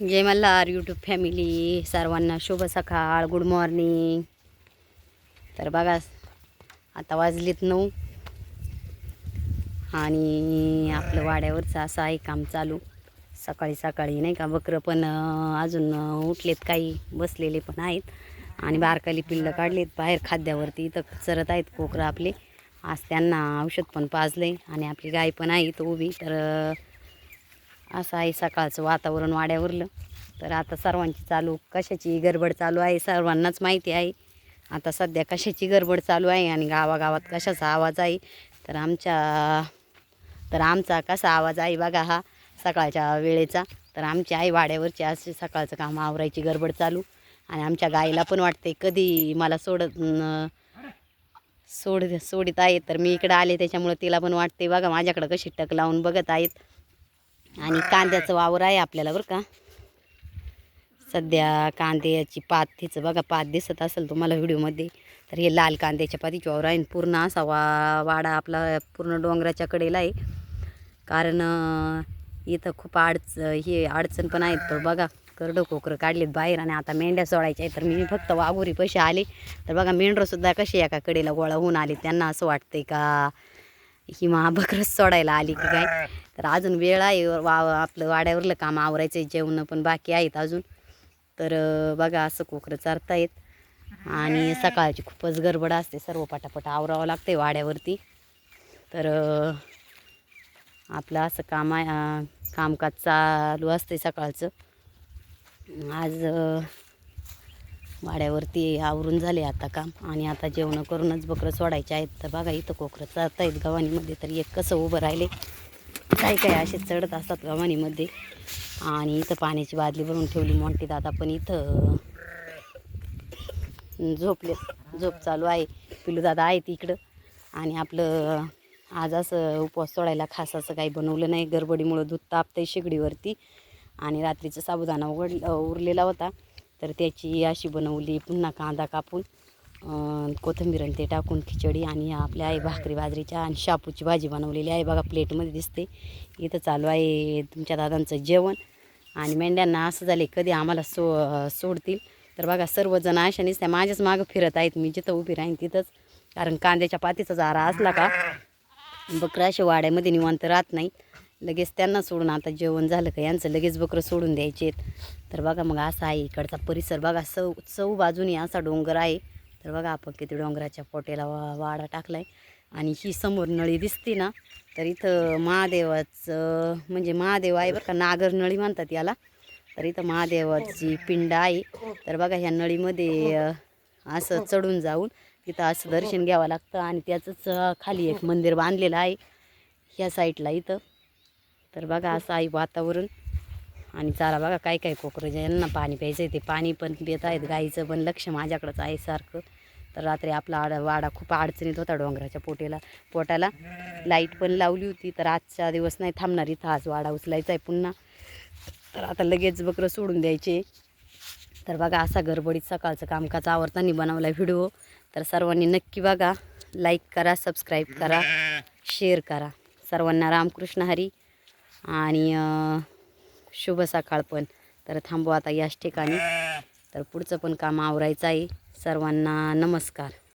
जय Malhar YouTube family सर्वांना शुभ सकाळ गुड मॉर्निंग तर बघा आता वाजलीत नऊ. आणि आपलं वाड्यावरचं असं आहे काम चालू. सकाळी सकाळी नाही का बकरं पण अजून उठलेत काही बसलेले पण आहेत. आणि बारकाली पिल्लं काढलीत बाहेर खाद्यावरती इथं चरत आहेत कोकरं आपले. आज त्यांना औषध पण पाजले आणि आपली गाय पण आहे तो उभी. तर असं आहे सकाळचं वातावरण वाड्यावरलं. तर आता सर्वांची चालू कशाची गडबड चालू आहे सर्वांनाच माहिती आहे. आता सध्या कशाची गडबड चालू आहे आणि गावागावात कशाचा आवाज आहे. तर आमच्या तर आमचा कसा आवाज आहे बघा हा सकाळच्या वेळेचा. तर आमची आई वाड्यावरची असे सकाळचं काम आवरायची गडबड चालू. आणि आमच्या गाईला पण वाटते कधी मला सोडत न- सोड सोडित आहे तर मी इकडं आले त्याच्यामुळं तिला पण वाटते बघा माझ्याकडं कशी टक लावून बघत आहेत. आणि कांद्याचं वावर आहे आपल्याला बरं का. सध्या कांद्याची पात तिचं बघा पात दिसत असेल तुम्हाला व्हिडिओमध्ये तर हे लाल कांद्याच्या पातीची वावर आहे आणि पूर्ण असा वा वाडा आपला पूर्ण डोंगराच्या कडेला आहे. कारण इथं खूप अडच हे अडचण पण आहेत. तर बघा करडं कोकरं काढलीत बाहेर आणि आता मेंढ्या सोडायच्या आहेत. तर मी फक्त वाघोरी पैसे आले. तर बघा मेंढरंसुद्धा कशी एका कडेला गोळा होऊन आली. त्यांना असं वाटतंय का ही महाबकरच सोडायला आली की काय? तर अजून वेळ आहे वा आपलं वाड्यावरलं काम आवरायचं आहे जेवणं पण बाकी आहेत अजून. तर बघा असं कोकरं चारतायत आणि सकाळची खूपच गडबड असते सर्व पटापट आवरावं लागते वाड्यावरती. तर आपलं असं काम आहे कामकाज चालू असते सकाळचं. आज वाड्यावरती आवरून झाले आता काम. आणि आता जेवणं करूनच बकरं सोडायचे आहेत. तर बघा इथं कोकरं चालत आहेत गव्हाणीमध्ये तर एक कसं उभं राहिले. काय काय असे चढत असतात गव्हाणीमध्ये. आणि इथं पाण्याची बादली भरून ठेवली मोठी दादा पण इथं. झोपले झोप चालू आहे. पिलू दादा आहेत इकडं. आणि आपलं आज असं उपवास सोडायला खास असं काही बनवलं नाही. गडबडीमुळं दूध तापतंय शेगडीवरती. आणि रात्रीचा साबुदाणा उघड उरलेला होता. तर त्याची अशी बनवली पुन्हा कांदा कापून. कोथिंबीर आणि ते टाकून खिचडी आणि आपल्या आई भाकरी बाजरीच्या आणि शापूची भाजी बनवलेली आहे. बघा प्लेटमध्ये दिसते. इथं चालू आहे तुमच्या दादांचं जेवण. आणि मेंढ्यांना असं झाले कधी आम्हाला सो सोडतील. तर बघा सर्वजण अशानेच त्या माझ्याच मागं फिरत आहेत. मी जिथं उभी राहीन तिथंच. कारण कांद्याच्या पातीचा जारा असला का बकरं असे वाड्यामध्ये निवांत राहत नाही लगेच त्यांना सोडून आता जेवण झालं का यांचं लगेच बकरं सोडून द्यायचे तर बघा मग असा आहे इकडचा परिसर. बघा सौ चौ बाजूनी असा डोंगर आहे. तर बघा आपण किती डोंगराच्या पोटेला वा वाडा टाकला आहे आणि ही समोर नळी दिसते ना तर इथं महादेवाचं म्हणजे महादेव आहे बरं का नागर नळी म्हणतात याला. तर इथं महादेवाची पिंड आहे. तर बघा ह्या नळीमध्ये असं चढून जाऊन तिथं असं दर्शन घ्यावं लागतं. आणि त्याचंच खाली एक मंदिर बांधलेलं आहे ह्या साईडला इथं. तर बघा असं आहे वातावरण. आणि चारा बघा काय काय कोकरं ज्यांना पाणी प्यायचं आहे ते पाणी पण पित आहेत गाईचं पण लक्ष माझ्याकडंच आहे सारखं. तर रात्री आपला आड वाडा खूप अडचणीत होता डोंगराच्या पोटेला पोटाला. लाइट पण लावली होती तर आजचा दिवस नाही थांबणार इथं आज वाडा उचलायचा आहे पुन्हा. तर आता लगेच बकरं सोडून द्यायचे. तर बघा असा गडबडीत सकाळचं कामकाज आवडताना बनवला व्हिडिओ. तर सर्वांनी नक्की बघा लाईक करा सबस्क्राईब करा शेअर करा. सर्वांना रामकृष्ण हरी. आणि शुभ सकाळ पण. तर थांबू आता याच ठिकाणी. तर पुढचं पण काम आवरायचं आहे. सर्वांना नमस्कार.